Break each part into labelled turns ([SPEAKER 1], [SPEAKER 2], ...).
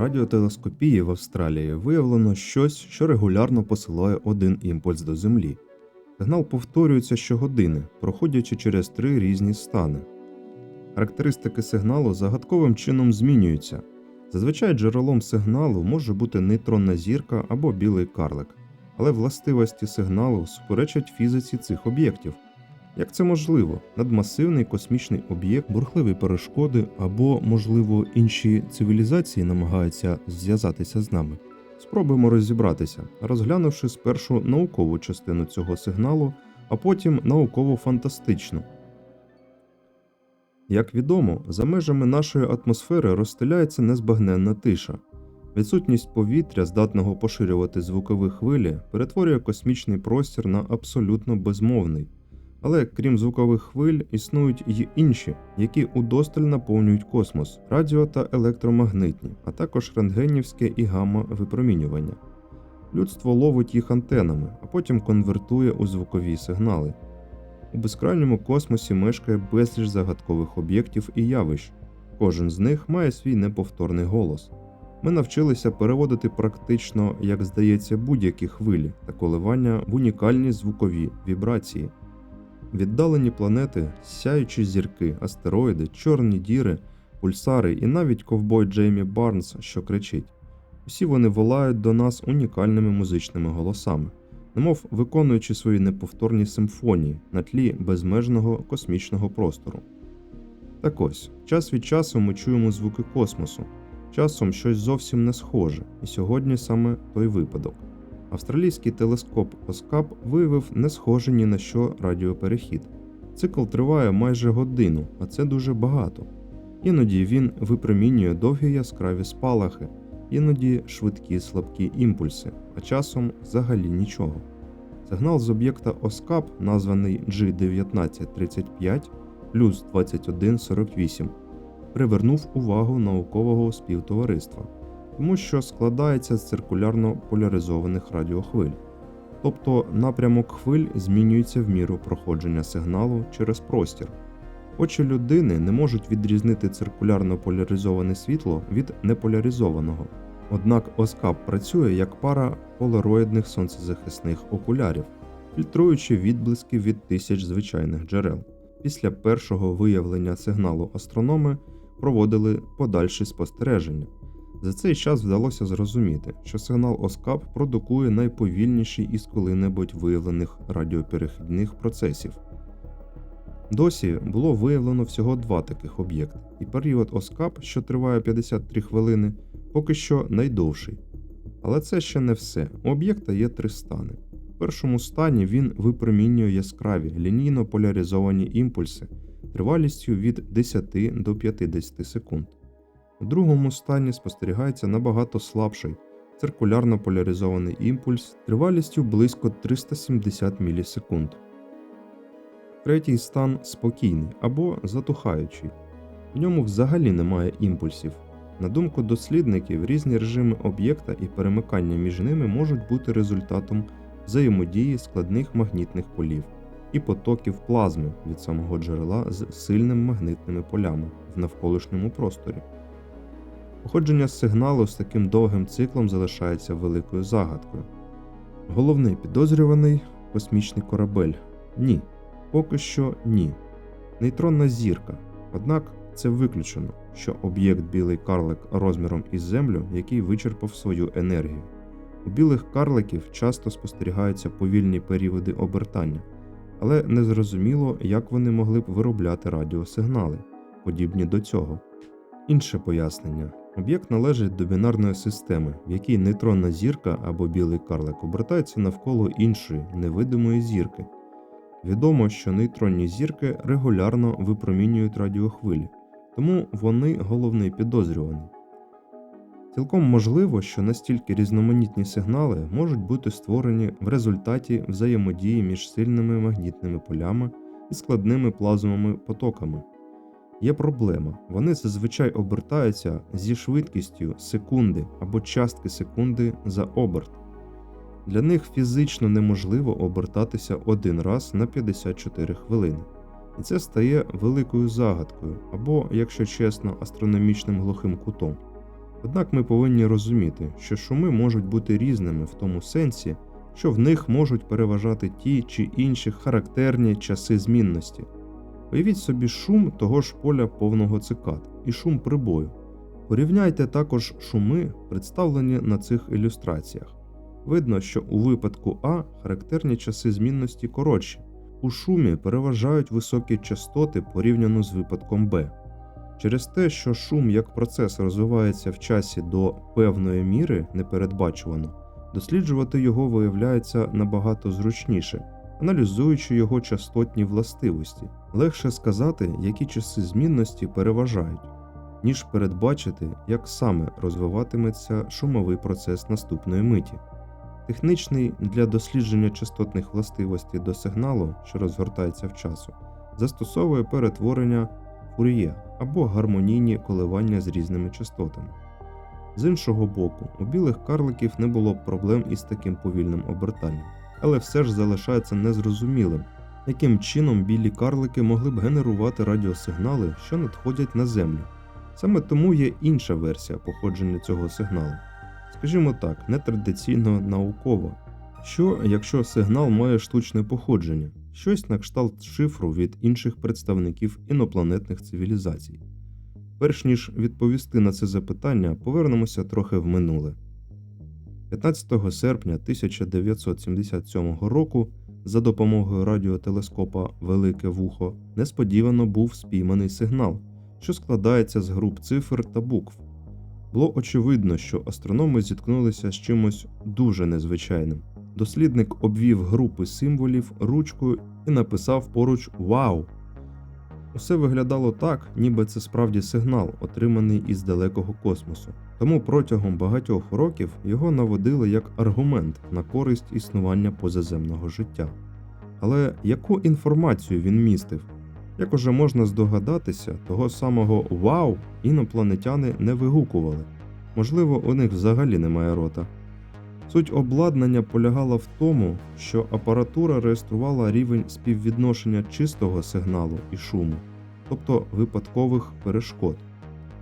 [SPEAKER 1] радіотелескопії в Австралії виявлено щось, що регулярно посилає один імпульс до Землі. Сигнал повторюється щогодини, проходячи через три різні стани. Характеристики сигналу загадковим чином змінюються. Зазвичай джерелом сигналу може бути нейтронна зірка або білий карлик, але властивості сигналу суперечать фізиці цих об'єктів. Як це можливо? Надмасивний космічний об'єкт, бурхливі перешкоди або, можливо, інші цивілізації намагаються зв'язатися з нами. Спробуємо розібратися, розглянувши спершу наукову частину цього сигналу, а потім науково-фантастичну. Як відомо, за межами нашої атмосфери розстеляється незбагненна тиша. Відсутність повітря, здатного поширювати звукові хвилі, перетворює космічний простір на абсолютно безмовний. Але крім звукових хвиль, існують й інші, які удосталь наповнюють космос, радіо та електромагнитні, а також рентгенівське і гамма-випромінювання. Людство ловить їх антенами, а потім конвертує у звукові сигнали. У безкрайньому космосі мешкає безліч загадкових об'єктів і явищ. Кожен з них має свій неповторний голос. Ми навчилися переводити практично, як здається, будь-які хвилі та коливання в унікальні звукові вібрації. Віддалені планети, сяючі зірки, астероїди, чорні діри, пульсари і навіть ковбой Джеймі Барнс, що кричить. Усі вони волають до нас унікальними музичними голосами, немов виконуючи свої неповторні симфонії на тлі безмежного космічного простору. Так ось, час від часу ми чуємо звуки космосу, часом щось зовсім не схоже, і сьогодні саме той випадок. Австралійський телескоп Оскап виявив не схожий ні на що радіоперехід. Цикл триває майже годину, а це дуже багато. Іноді він випромінює довгі яскраві спалахи, іноді швидкі слабкі імпульси, а часом взагалі нічого. Сигнал з об'єкта Оскап, названий G1935 плюс 2148, привернув увагу наукового співтовариства тому що складається з циркулярно поляризованих радіохвиль. Тобто напрямок хвиль змінюється в міру проходження сигналу через простір. Очі людини не можуть відрізнити циркулярно поляризоване світло від неполяризованого. Однак оскап працює як пара полароїдних сонцезахисних окулярів, фільтруючи відблиски від тисяч звичайних джерел. Після першого виявлення сигналу астрономи проводили подальші спостереження. За цей час вдалося зрозуміти, що сигнал Оскап продукує найповільніший із коли-небудь виявлених радіоперехідних процесів. Досі було виявлено всього два таких об'єкти, і період Оскап, що триває 53 хвилини, поки що найдовший. Але це ще не все. У об'єкта є три стани. В першому стані він випромінює яскраві лінійно поляризовані імпульси тривалістю від 10 до 50 секунд. У другому стані спостерігається набагато слабший циркулярно поляризований імпульс тривалістю близько 370 мілісекунд. Третій стан спокійний або затухаючий. В ньому взагалі немає імпульсів. На думку дослідників, різні режими об'єкта і перемикання між ними можуть бути результатом взаємодії складних магнітних полів і потоків плазми від самого джерела з сильними магнитними полями в навколишньому просторі. Походження сигналу з таким довгим циклом залишається великою загадкою. Головний підозрюваний космічний корабель. Ні. Поки що ні. Нейтронна зірка. Однак це виключено, що об'єкт білий карлик розміром із Землю, який вичерпав свою енергію. У білих карликів часто спостерігаються повільні періоди обертання, але незрозуміло, як вони могли б виробляти радіосигнали, подібні до цього. Інше пояснення Об'єкт належить до бінарної системи, в якій нейтронна зірка або білий карлик обертається навколо іншої невидимої зірки. Відомо, що нейтронні зірки регулярно випромінюють радіохвилі, тому вони головний підозрюваний. Цілком можливо, що настільки різноманітні сигнали можуть бути створені в результаті взаємодії між сильними магнітними полями і складними плазмовими потоками. Є проблема. Вони зазвичай обертаються зі швидкістю секунди або частки секунди за оберт. Для них фізично неможливо обертатися один раз на 54 хвилини. І це стає великою загадкою або, якщо чесно, астрономічним глухим кутом. Однак ми повинні розуміти, що шуми можуть бути різними в тому сенсі, що в них можуть переважати ті чи інші характерні часи змінності. Уявіть собі шум того ж поля повного цикад і шум прибою. Порівняйте також шуми, представлені на цих ілюстраціях. Видно, що у випадку А характерні часи змінності коротші, у шумі переважають високі частоти порівняно з випадком Б. Через те, що шум як процес розвивається в часі до певної міри непередбачувано, досліджувати його виявляється набагато зручніше, аналізуючи його частотні властивості. Легше сказати, які часи змінності переважають, ніж передбачити, як саме розвиватиметься шумовий процес наступної миті. Технічний для дослідження частотних властивостей до сигналу, що розгортається в часу, застосовує перетворення фур'є або гармонійні коливання з різними частотами. З іншого боку, у білих карликів не було б проблем із таким повільним обертанням, але все ж залишається незрозумілим, яким чином білі карлики могли б генерувати радіосигнали, що надходять на Землю. Саме тому є інша версія походження цього сигналу. Скажімо так, нетрадиційно науково. Що, якщо сигнал має штучне походження, щось на кшталт шифру від інших представників інопланетних цивілізацій? Перш ніж відповісти на це запитання, повернемося трохи в минуле. 15 серпня 1977 року за допомогою радіотелескопа Велике Вухо несподівано був спійманий сигнал, що складається з груп цифр та букв. Було очевидно, що астрономи зіткнулися з чимось дуже незвичайним. Дослідник обвів групи символів ручкою і написав поруч Вау! Усе виглядало так, ніби це справді сигнал, отриманий із далекого космосу. Тому протягом багатьох років його наводили як аргумент на користь існування позаземного життя. Але яку інформацію він містив? Як уже можна здогадатися, того самого Вау інопланетяни не вигукували. Можливо, у них взагалі немає рота. Суть обладнання полягала в тому, що апаратура реєструвала рівень співвідношення чистого сигналу і шуму, тобто випадкових перешкод.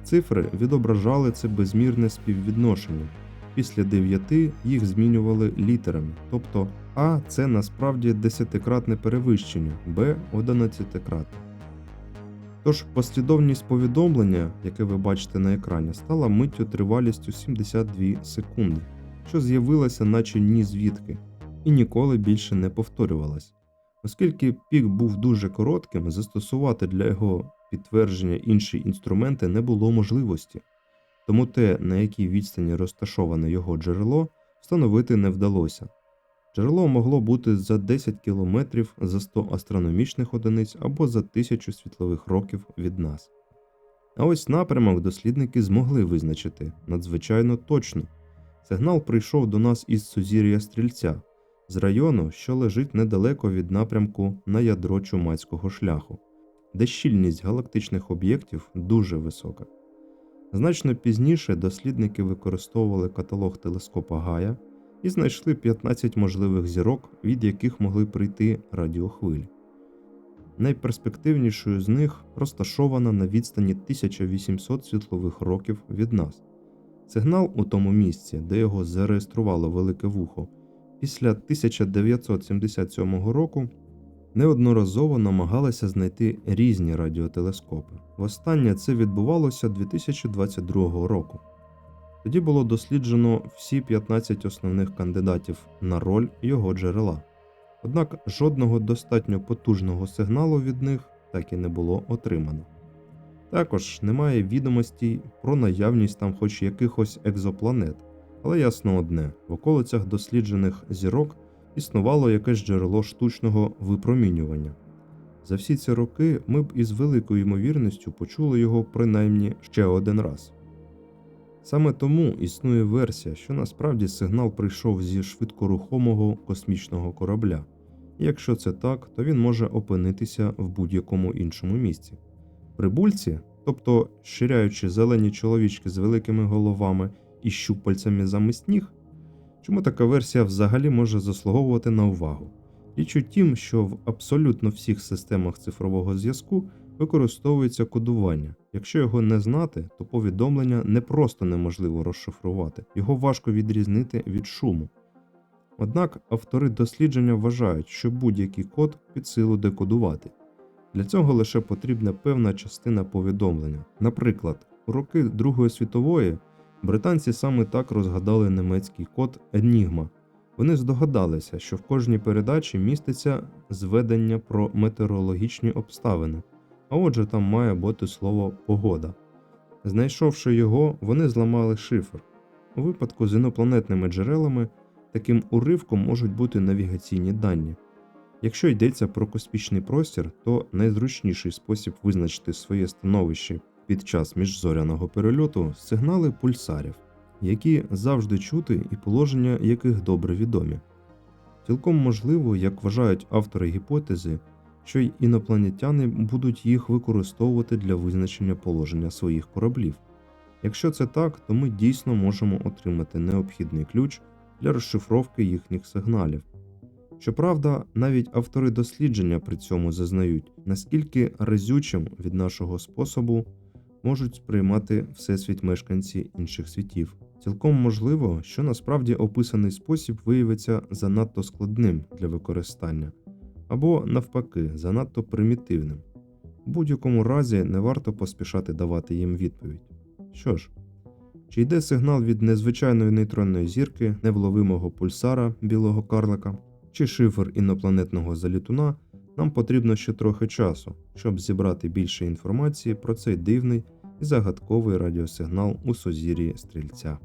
[SPEAKER 1] Цифри відображали це безмірне співвідношення. Після 9 їх змінювали літерами, тобто А це насправді десятикратне перевищення, Б одинадцятикратне. Тож послідовність повідомлення, яке ви бачите на екрані, стала миттю тривалістю 72 секунди, що з'явилася наче ні звідки, і ніколи більше не повторювалась. Оскільки пік був дуже коротким, застосувати для його підтвердження інші інструменти не було можливості, тому те, на якій відстані розташоване його джерело, встановити не вдалося. Джерело могло бути за 10 кілометрів за 100 астрономічних одиниць або за 1000 світлових років від нас. А ось напрямок дослідники змогли визначити надзвичайно точно. Сигнал прийшов до нас із сузір'я стрільця, з району, що лежить недалеко від напрямку на ядро чумацького шляху, де щільність галактичних об'єктів дуже висока. Значно пізніше дослідники використовували каталог телескопа Гая і знайшли 15 можливих зірок, від яких могли прийти радіохвилі. Найперспективнішою з них розташована на відстані 1800 світлових років від нас. Сигнал у тому місці, де його зареєструвало Велике Вухо, після 1977 року неодноразово намагалися знайти різні радіотелескопи. Востаннє це відбувалося 2022 року. Тоді було досліджено всі 15 основних кандидатів на роль його джерела. Однак жодного достатньо потужного сигналу від них так і не було отримано. Також немає відомостей про наявність там хоч якихось екзопланет, але ясно одне: в околицях досліджених зірок існувало якесь джерело штучного випромінювання. За всі ці роки ми б із великою ймовірністю почули його принаймні ще один раз. Саме тому існує версія, що насправді сигнал прийшов зі швидкорухомого космічного корабля, і якщо це так, то він може опинитися в будь-якому іншому місці. Прибульці, тобто ширяючи зелені чоловічки з великими головами і щупальцями замість ніг, чому така версія взагалі може заслуговувати на увагу? Річ у тім, що в абсолютно всіх системах цифрового зв'язку використовується кодування. Якщо його не знати, то повідомлення не просто неможливо розшифрувати, його важко відрізнити від шуму. Однак автори дослідження вважають, що будь-який код під силу декодувати. Для цього лише потрібна певна частина повідомлення. Наприклад, у роки Другої світової британці саме так розгадали німецький код Енігма. Вони здогадалися, що в кожній передачі міститься зведення про метеорологічні обставини, а отже, там має бути слово погода. Знайшовши його, вони зламали шифр. У випадку з інопланетними джерелами таким уривком можуть бути навігаційні дані. Якщо йдеться про космічний простір, то найзручніший спосіб визначити своє становище під час міжзоряного перельоту сигнали пульсарів, які завжди чути і положення яких добре відомі. Цілком можливо, як вважають автори гіпотези, що й інопланетяни будуть їх використовувати для визначення положення своїх кораблів. Якщо це так, то ми дійсно можемо отримати необхідний ключ для розшифровки їхніх сигналів. Щоправда, навіть автори дослідження при цьому зазнають, наскільки разючим від нашого способу можуть сприймати всесвіт мешканці інших світів. Цілком можливо, що насправді описаний спосіб виявиться занадто складним для використання, або навпаки, занадто примітивним. У будь-якому разі не варто поспішати давати їм відповідь. Що ж, чи йде сигнал від незвичайної нейтронної зірки, невловимого пульсара білого карлика, чи шифр інопланетного залітуна, нам потрібно ще трохи часу, щоб зібрати більше інформації про цей дивний і загадковий радіосигнал у сузір'ї стрільця.